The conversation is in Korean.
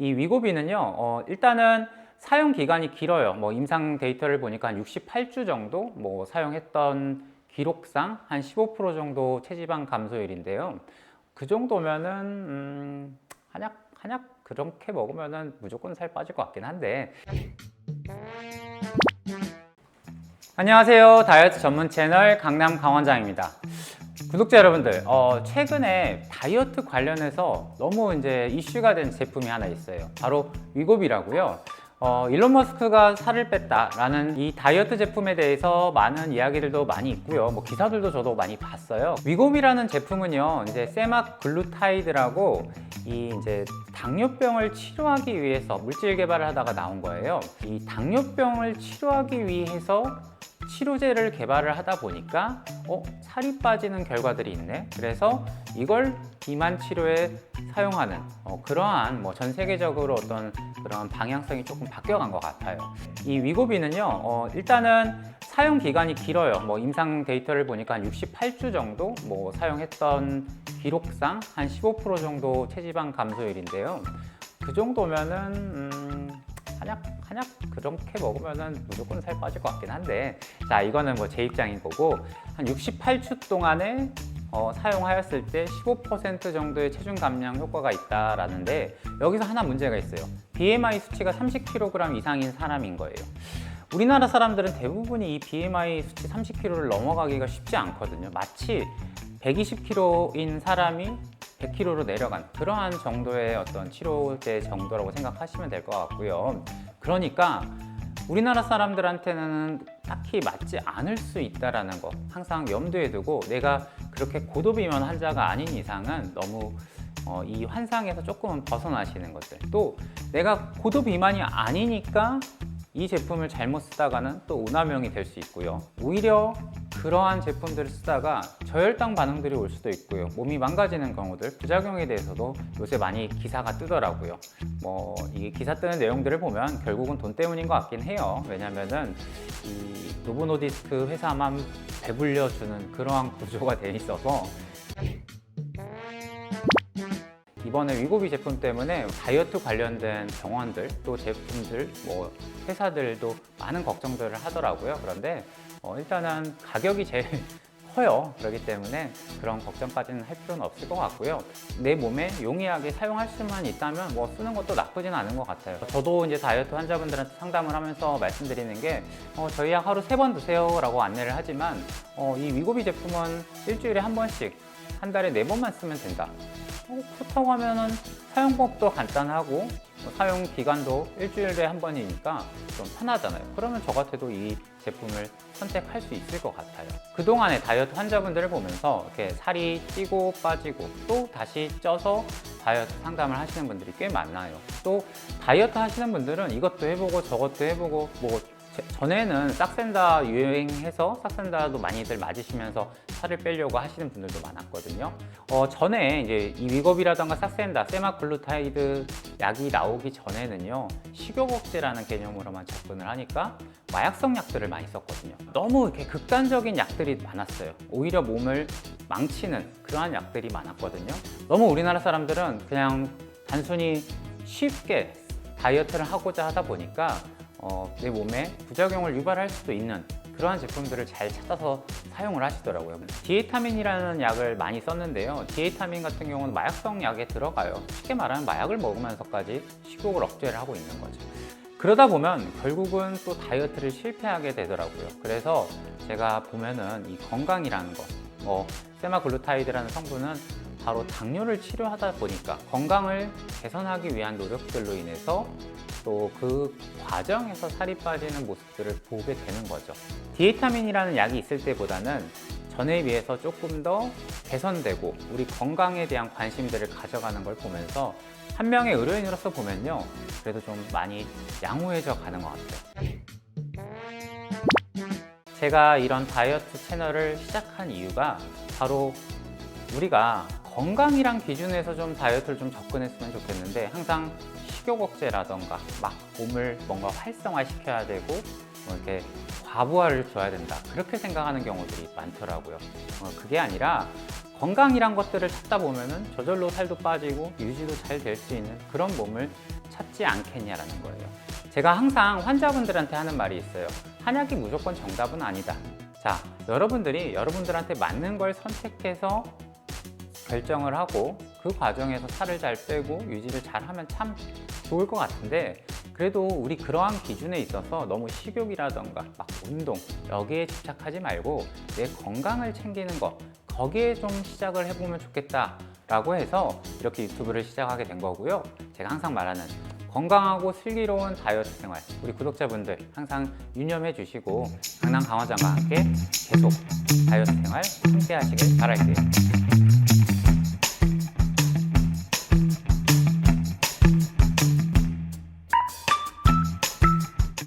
이 위고비는요, 어, 일단은 사용 기간이 길어요. 뭐 임상 데이터를 보니까 한 68주 정도 뭐 사용했던 기록상 한 15% 정도 체지방 감소율인데요. 그 정도면은 음, 한약 한약 그렇게 먹으면은 무조건 살 빠질 것 같긴 한데. 안녕하세요. 다이어트 전문 채널 강남 강원장입니다. 구독자 여러분들, 어, 최근에 다이어트 관련해서 너무 이제 이슈가 된 제품이 하나 있어요. 바로 위고비라고요. 어, 일론 머스크가 살을 뺐다라는 이 다이어트 제품에 대해서 많은 이야기들도 많이 있고요. 뭐 기사들도 저도 많이 봤어요. 위고비라는 제품은요, 이제 세막 글루타이드라고 이 이제 당뇨병을 치료하기 위해서 물질 개발을 하다가 나온 거예요. 이 당뇨병을 치료하기 위해서 치료제를 개발을 하다 보니까 어, 살이 빠지는 결과들이 있네. 그래서 이걸 비만 치료에 사용하는 어, 그러한 뭐 전 세계적으로 어떤 그런 방향성이 조금 바뀌어간 것 같아요. 이 위고비는요, 어, 일단은 사용 기간이 길어요. 뭐 임상 데이터를 보니까 한 68주 정도 뭐 사용했던 기록상 한 15% 정도 체지방 감소율인데요. 그 정도면은 음, 한약 한약 그렇게 먹으면은 무조건 살 빠질 것 같긴 한데 자 이거는 뭐 제 입장인 거고 한 68주 동안에 어, 사용하였을 때 15% 정도의 체중 감량 효과가 있다라는데 여기서 하나 문제가 있어요. BMI 수치가 30kg 이상인 사람인 거예요. 우리나라 사람들은 대부분이 이 BMI 수치 30kg를 넘어가기가 쉽지 않거든요. 마치 120kg인 사람이 100kg로 내려간 그러한 정도의 어떤 치료제 정도라고 생각하시면 될 것 같고요. 그러니까 우리나라 사람들한테는 딱히 맞지 않을 수 있다라는 거 항상 염두에 두고 내가 그렇게 고도비만 환자가 아닌 이상은 너무 어, 이 환상에서 조금은 벗어나시는 것들 또 내가 고도비만이 아니니까 이 제품을 잘못 쓰다가는 또 오남용이 될 수 있고요. 오히려 그러한 제품들을 쓰다가 저혈당 반응들이 올 수도 있고요. 몸이 망가지는 경우들, 부작용에 대해서도 요새 많이 기사가 뜨더라고요. 뭐, 이 기사 뜨는 내용들을 보면 결국은 돈 때문인 것 같긴 해요. 왜냐면은 이 노보노디스크 회사만 배불려주는 그러한 구조가 돼 있어서 이번에 위고비 제품 때문에 다이어트 관련된 병원들 또 제품들 뭐 회사들도 많은 걱정들을 하더라고요. 그런데 어, 일단은 가격이 제일 커요. 그렇기 때문에 그런 걱정까지는 할 필요는 없을 것 같고요. 내 몸에 용이하게 사용할 수만 있다면 뭐 쓰는 것도 나쁘진 않은 것 같아요. 저도 이제 다이어트 환자분들한테 상담을 하면서 말씀드리는 게 어, 저희 약 하루 세 번 드세요라고 안내를 하지만 어, 이 위고비 제품은 일주일에 한 번씩 한 달에 네 번만 쓰면 된다. 어, 그렇다고 하면은 사용법도 간단하고 뭐 사용 기간도 일주일에 한 번이니까 좀 편하잖아요. 그러면 저 같아도 이 제품을 선택할 수 있을 것 같아요. 그동안의 다이어트 환자분들을 보면서 이렇게 살이 찌고 빠지고 또 다시 쪄서 다이어트 상담을 하시는 분들이 꽤 많아요. 또 다이어트 하시는 분들은 이것도 해보고 저것도 해보고 뭐 제- 전에는 싹센다 유행해서 싹센다도 많이들 맞으시면서 살을 빼려고 하시는 분들도 많았거든요. 어, 전에 이제 이 위겁이라던가 싹센다, 세마글루타이드 약이 나오기 전에는요, 식욕 억제라는 개념으로만 접근을 하니까 마약성 약들을 많이 썼거든요. 너무 이렇게 극단적인 약들이 많았어요. 오히려 몸을 망치는 그러한 약들이 많았거든요. 너무 우리나라 사람들은 그냥 단순히 쉽게 다이어트를 하고자 하다 보니까 어, 내 몸에 부작용을 유발할 수도 있는 그러한 제품들을 잘 찾아서 사용을 하시더라고요. 디에타민이라는 약을 많이 썼는데요. 디에타민 같은 경우는 마약성 약에 들어가요. 쉽게 말하면 마약을 먹으면서까지 식욕을 억제를 하고 있는 거죠. 그러다 보면 결국은 또 다이어트를 실패하게 되더라고요. 그래서 제가 보면은 이 건강이라는 거, 뭐 세마글루타이드라는 성분은 바로 당뇨를 치료하다 보니까 건강을 개선하기 위한 노력들로 인해서 또 그 과정에서 살이 빠지는 모습들을 보게 되는 거죠. 디에타민이라는 약이 있을 때보다는 전에 비해서 조금 더 개선되고 우리 건강에 대한 관심들을 가져가는 걸 보면서 한 명의 의료인으로서 보면요. 그래도 좀 많이 양호해져 가는 것 같아요. 제가 이런 다이어트 채널을 시작한 이유가 바로 우리가 건강이란 기준에서 좀 다이어트를 좀 접근했으면 좋겠는데 항상 식욕 억제라던가 막 몸을 뭔가 활성화 시켜야 되고 뭐 이렇게 과부하를 줘야 된다 그렇게 생각하는 경우들이 많더라고요. 어, 그게 아니라 건강이란 것들을 찾다 보면은 저절로 살도 빠지고 유지도 잘 될 수 있는 그런 몸을 찾지 않겠냐라는 거예요. 제가 항상 환자분들한테 하는 말이 있어요. 한약이 무조건 정답은 아니다. 자, 여러분들이 여러분들한테 맞는 걸 선택해서 결정을 하고 그 과정에서 살을 잘 빼고 유지를 잘 하면 참 좋을 것 같은데 그래도 우리 그러한 기준에 있어서 너무 식욕이라던가 막 운동 여기에 집착하지 말고 내 건강을 챙기는 거 거기에 좀 시작을 해보면 좋겠다 라고 해서 이렇게 유튜브를 시작하게 된 거고요. 제가 항상 말하는 건강하고 슬기로운 다이어트 생활 우리 구독자분들 항상 유념해 주시고 강남 강화장과 함께 계속 다이어트 생활 함께 하시길 바랄게요.